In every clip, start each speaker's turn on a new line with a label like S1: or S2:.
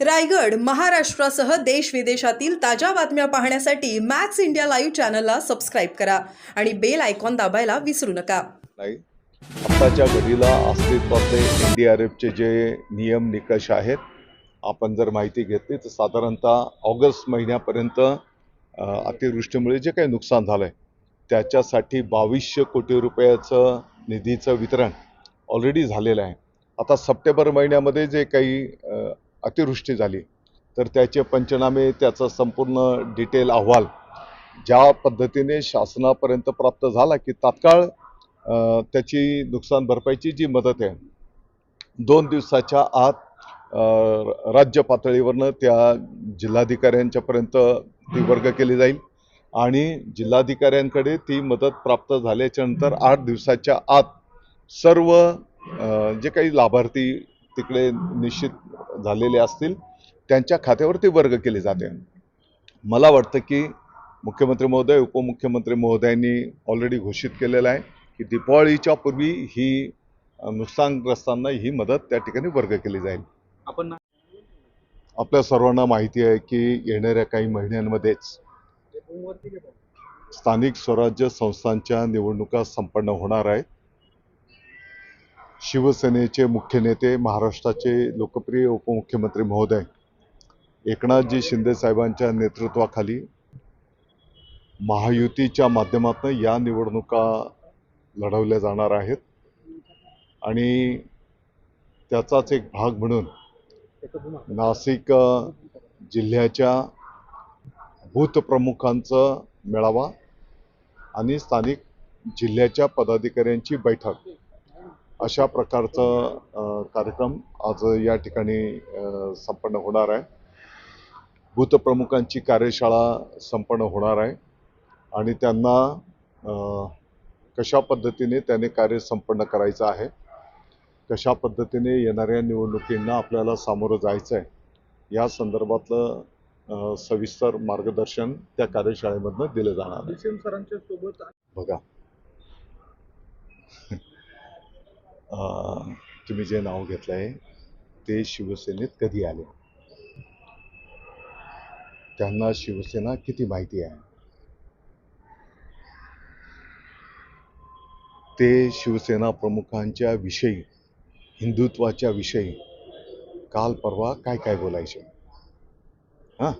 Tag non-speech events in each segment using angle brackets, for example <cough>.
S1: रायगड महाराष्ट्रासह देश विदेशातील ताज्या बातम्या पाहण्यासाठी मॅक्स इंडिया लाईव्ह चॅनलला सबस्क्राईब करा आणि बेल आयकॉन दाबायला विसरू नका.
S2: नाही. आत्ताच्या घडीला अस्तित्वातले एन डी आर एफचे जे नियम निकष आहेत आपण जर माहिती घेतली तर साधारणतः ऑगस्ट महिन्यापर्यंत अतिवृष्टीमुळे जे काही नुकसान झालं आहे त्याच्यासाठी बावीसशे कोटी रुपयाचं निधीचं वितरण ऑलरेडी झालेलं आहे. आता सप्टेंबर महिन्यामध्ये जे काही अतिवृष्टी झाली. तर त्याचे पंचनामे त्याचा संपूर्ण डिटेल अहवाल ज्या पद्धतीने शासनापर्यंत प्राप्त झाला की तात्काळ त्याची नुकसान भरपाईची जी मदत आहे दोन दिवसाच्या आत राज्य पातळीवरनं त्या जिल्हाधिकाऱ्यांच्यापर्यंत ती वर्ग केली जाईल आणि जिल्हाधिकाऱ्यांकडे ती मदत प्राप्त झाल्याच्यानंतर आठ दिवसाच्या आत सर्व जे काही लाभार्थी तिकडे निश्चित झालेले असतील त्यांच्या खात्यावर ती वर्ग केली जाते. मला वाटतं की मुख्यमंत्री महोदय उपमुख्यमंत्री महोदयांनी ऑलरेडी घोषित केलेलं आहे की दिपावळीच्या पूर्वी ही नुकसानग्रस्तांना ही मदत त्या ठिकाणी वर्ग केली जाईल.
S3: आपण
S2: आपल्या सर्वांना माहिती आहे की येणाऱ्या काही महिन्यांमध्येच स्थानिक स्वराज्य संस्थांच्या निवडणुका संपन्न होणार आहेत. शिवसेनेचे मुख्य नेते महाराष्ट्राचे लोकप्रिय उपमुख्यमंत्री महोदय एकनाथजी शिंदे साहेबांच्या नेतृत्वाखाली महायुतीच्या माध्यमातून या निवडणुका लढवल्या जाणार आहेत. आणि त्याचाच एक भाग म्हणून नाशिक जिल्ह्याच्या बूथप्रमुखांचा मेळावा आणि स्थानिक जिल्ह्याच्या पदाधिकाऱ्यांची बैठक. अशा प्रकारचा कार्यक्रम आज या ठिकाणी संपन्न होणार आहे. बूथप्रमुखांची कार्यशाळा संपन्न होणार आहे. आणि त्यांना कशा पद्धतीने त्याने कार्य संपन्न करायचं आहे कशा पद्धतीने येणाऱ्या निवडणुकींना आपल्याला सामोरं जायचं आहे या संदर्भातलं सविस्तर मार्गदर्शन त्या कार्यशाळेमधनं दिलं जाणार बघा. तुम्ही जे नाव घेतलं आहे ते शिवसेनेत कधी आले? त्यांना शिवसेना किती माहिती आहे? ते शिवसेना प्रमुखांच्या विषयी हिंदुत्वाच्या विषयी काल परवा काय काय बोलायचे? हां?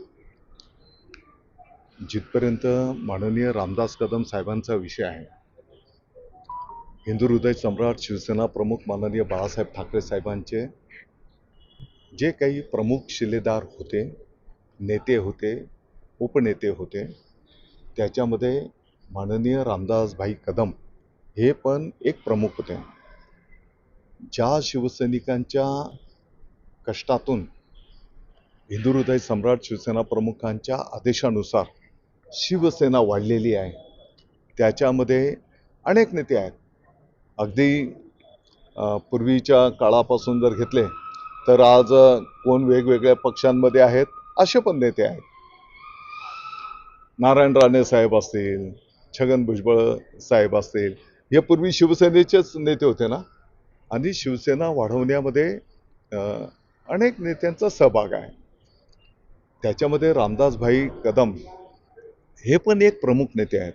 S2: जिथपर्यंत माननीय रामदास कदम साहेबांचा विषय आहे हिंदू हृदय सम्राट शिवसेना प्रमुख माननीय बाळासाहेब ठाकरे साहेबांचे जे काही प्रमुख शिलेदार होते नेते होते उपनेते होते त्याच्यामध्ये माननीय रामदासभाई कदम हे पण एक प्रमुख होते. ज्या शिवसैनिकांच्या कष्टातून हिंदू हृदय सम्राट शिवसेना प्रमुखांच्या आदेशानुसार शिवसेना वाढलेली आहे त्याच्यामध्ये अनेक नेते आहेत. अगदी पूर्वीच्या काळापासून जर घेतले तर आज कोण वेगवेगळ्या पक्षांमध्ये आहेत असे पण नेते आहेत. नारायण राणे साहेब असतील छगन भुजबळ साहेब असतील हे पूर्वी शिवसेनेचेच नेते होते ना? आणि शिवसेना वाढवण्यामध्ये अनेक नेत्यांचा सहभाग आहे. त्याच्यामध्ये रामदासभाई कदम हे पण एक प्रमुख नेते आहेत.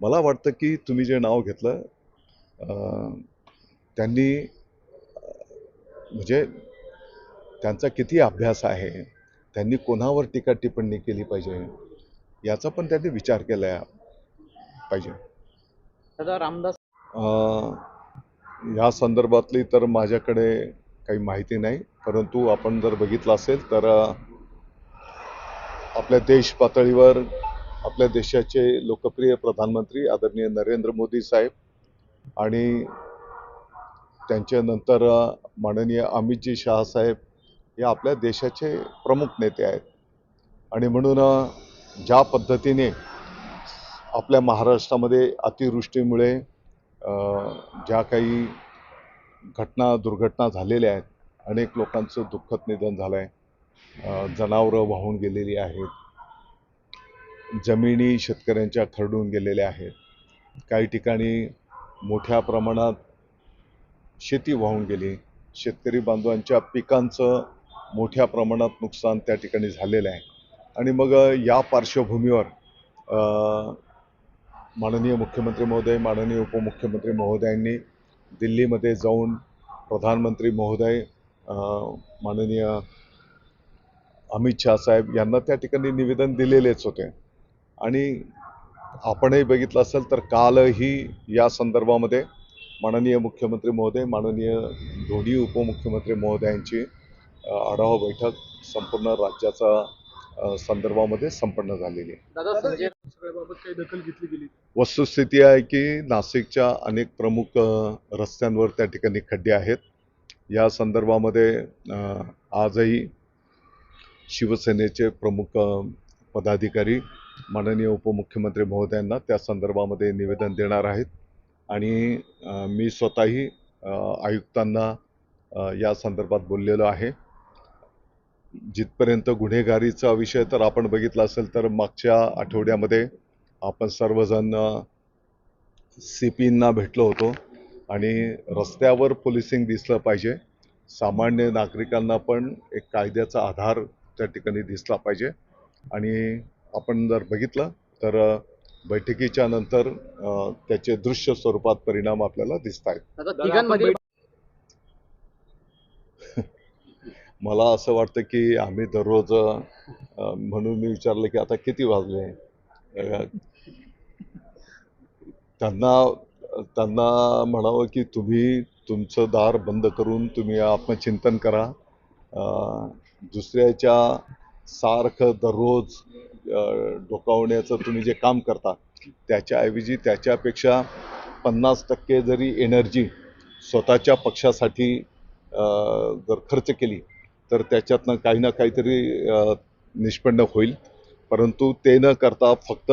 S2: मला वाटतं की तुम्ही जे नाव घेतलं त्यांनी म्हणजे त्यांचा किती अभ्यास आहे त्यांनी कोणावर टीका टिप्पणी केली पाहिजे याचा पण त्यांनी विचार केला पाहिजे.
S3: दादा रामदास
S2: या संदर्भातली तर माझ्याकडे काही माहिती नाही परंतु आपण जर बघितलं असेल तर आपल्या देश पातळीवर आपल्या देशाचे लोकप्रिय प्रधानमंत्री आदरणीय नरेंद्र मोदी साहेब आणि त्यांच्यानंतर माननीय अमितजी शहासाहेब हे आपल्या देशाचे प्रमुख नेते आहेत. आणि म्हणून ज्या पद्धतीने आपल्या महाराष्ट्रामध्ये अतिवृष्टीमुळे ज्या काही घटना दुर्घटना झालेल्या आहेत अनेक लोकांचं दुःखद निधन झालं आहे जनावरं वाहून गेलेली आहेत जमिनी शेतकऱ्यांच्या खरडून गेलेल्या आहेत काही ठिकाणी मोठ्या प्रमाणात शेती वाहून गेली. शेतकरी बांधवांच्या पिकांचं मोठ्या प्रमाणात नुकसान त्या ठिकाणी झालेलं आहे. आणि मग या पार्श्वभूमीवर माननीय मुख्यमंत्री महोदय माननीय उपमुख्यमंत्री महोदयांनी दिल्लीमध्ये जाऊन प्रधानमंत्री महोदय माननीय अमित शहा साहेब यांना त्या ठिकाणी निवेदन दिलेलेच होते. आणि आपणही बघितलं असेल तर कालही या संदर्भामध्ये माननीय मुख्यमंत्री महोदय माननीय दोन्ही उपमुख्यमंत्री महोदयांची आढावा बैठक संपूर्ण राज्याचा संदर्भामध्ये संपन्न झालेली आहे.
S3: दादा संजय
S4: सगळ्याबाबत काही दखल घेतली गेली.
S2: वस्तुस्थिती आहे की नाशिकच्या अनेक प्रमुख रस्त्यांवर त्या ठिकाणी खड्डे आहेत. या संदर्भामध्ये आजही शिवसेनेचे प्रमुख पदाधिकारी माननीय उपमुख्यमंत्री महोदयांना त्या संदर्भामध्ये निवेदन देणार आहेत. आणि मी स्वतःही आयुक्तांना या संदर्भात बोललेलो आहे. जिथपर्यंत गुन्हेगारीचा विषय तर आपण बघितला असेल तर मागच्या आठवड्यामध्ये आपण सर्वजण सी पींना भेटलो होतो आणि रस्त्यावर पोलिसिंग दिसलं पाहिजे. सामान्य नागरिकांना पण एक कायद्याचा आधार त्या ठिकाणी दिसला पाहिजे. आणि आपण जर बघितलं तर बैठकीच्या नंतर त्याचे दृश्य स्वरूपात परिणाम आपल्याला दिसत आहेत. <laughs> मला असं वाटतं की आम्ही दररोज म्हणून मी विचारलं की आता किती वाजले? त्यांना त्यांना म्हणावं की तुम्ही तुमचं दार बंद करून तुम्ही आत्मचिंतन करा. अ, दुसऱ्याच्या सारखं दररोज डोकावण्याचं तुम्ही जे काम करता त्याच्याऐवजी त्याच्यापेक्षा पन्नास टक्के जरी एनर्जी स्वतःच्या पक्षासाठी जर खर्च केली तर त्याच्यातनं काही ना काहीतरी निष्पन्न होईल. परंतु ते न करता फक्त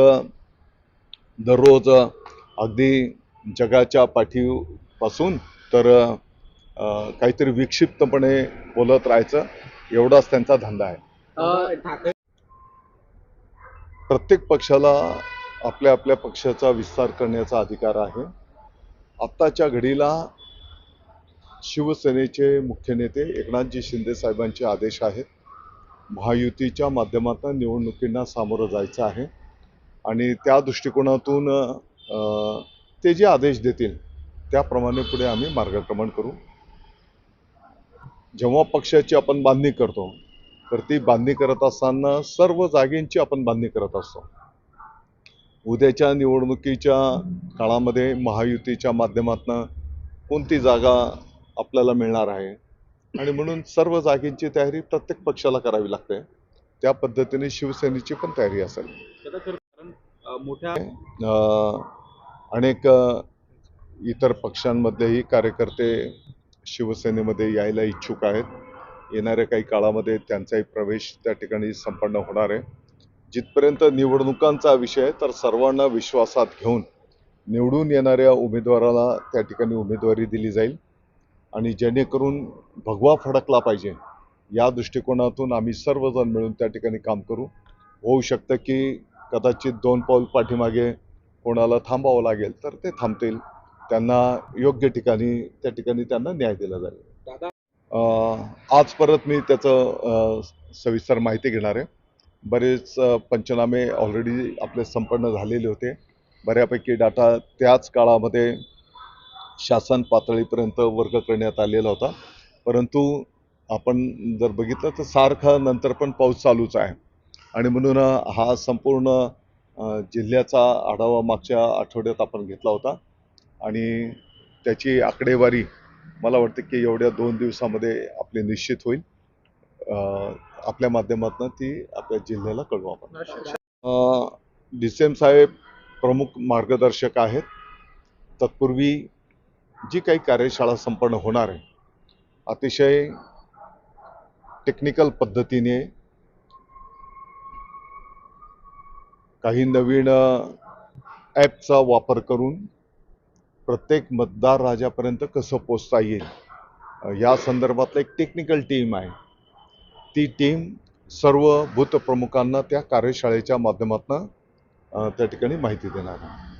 S2: दररोज अगदी जगाच्या पाठीपासून तर काहीतरी विक्षिप्तपणे बोलत राहायचं एवढाच त्यांचा धंदा आहे. प्रत्येक पक्षाला आपल्या आपल्या पक्षाचा विस्तार करण्याचा अधिकार आहे. आत्ताच्या घडीला शिवसेनेचे मुख्य नेते एकनाथजी शिंदे साहेबांचे आदेश आहेत. महायुतीच्या माध्यमातून निवडणुकींना सामोरं जायचं आहे. आणि त्या दृष्टिकोनातून ते जे आदेश देतील त्याप्रमाणे पुढे आम्ही मार्गक्रमण करू. जेव्हा पक्षाची आपण बांधणी करतो तर ती बांधणी करत असताना सर्व जागेंची आपण बांधणी करत असतो. उद्याच्या निवडणुकीच्या काळामध्ये महायुतीच्या माध्यमातून कोणती जागा आपल्याला मिळणार आहे? आणि म्हणून सर्व जागेंची तयारी प्रत्येक पक्षाला करावी लागते. त्या पद्धतीने शिवसेनेची पण तयारी असेल.
S4: अं, मोठ्या
S2: अनेक इतर पक्षांमधलेही कार्यकर्ते शिवसेनेमध्ये यायला इच्छुक आहेत. येणाऱ्या काही काळामध्ये त्यांचाही प्रवेश त्या ठिकाणी संपन्न होणार आहे. जिथपर्यंत निवडणुकांचा विषय आहे तर सर्वांना विश्वासात घेऊन निवडून येणाऱ्या उमेदवाराला त्या ठिकाणी उमेदवारी दिली जाईल. आणि जेणेकरून भगवा फडकला पाहिजे. या दृष्टिकोनातून आम्ही सर्वजण मिळून त्या ठिकाणी काम करू. होऊ शकतं की कदाचित दोन पाऊल पाठीमागे कोणाला थांबावं लागेल तर ते थांबतील. त्यांना योग्य ठिकाणी त्या ठिकाणी त्यांना न्याय दिला जाईल. आज परत मी त्याचं सविस्तर माहिती घेणार आहे. बरेच पंचनामे ऑलरेडी आपले संपन्न झालेले होते. बऱ्यापैकी डाटा त्याच काळामध्ये शासन पातळीपर्यंत वर्ग करण्यात आलेला होता. परंतु आपण जर बघितलं तर सारखा नंतर पण पाऊस चालूच आहे. आणि म्हणून हा संपूर्ण जिल्ह्याचा आढावा मागच्या आठवड्यात आपण घेतला होता. आणि त्याची आकडेवारी मला वाटतं की एवढ्या दोन दिवसामध्ये आपले निश्चित होईल. अं, आपल्या माध्यमातून ती आपल्या जिल्ह्याला कळवू आपण डी सी एम साहेब प्रमुख मार्गदर्शक आहेत. तत्पूर्वी जी काही कार्यशाळा संपन्न होणार आहे अतिशय टेक्निकल पद्धतीने काही नवीन ॲपचा वापर करून प्रत्येक मतदार राजापर्यंत कसं पोचता येईल? या संदर्भातलं एक टेक्निकल टीम आहे. ती टीम सर्व भूतप्रमुखांना त्या कार्यशाळेच्या माध्यमातून त्या ठिकाणी माहिती देणार आहे.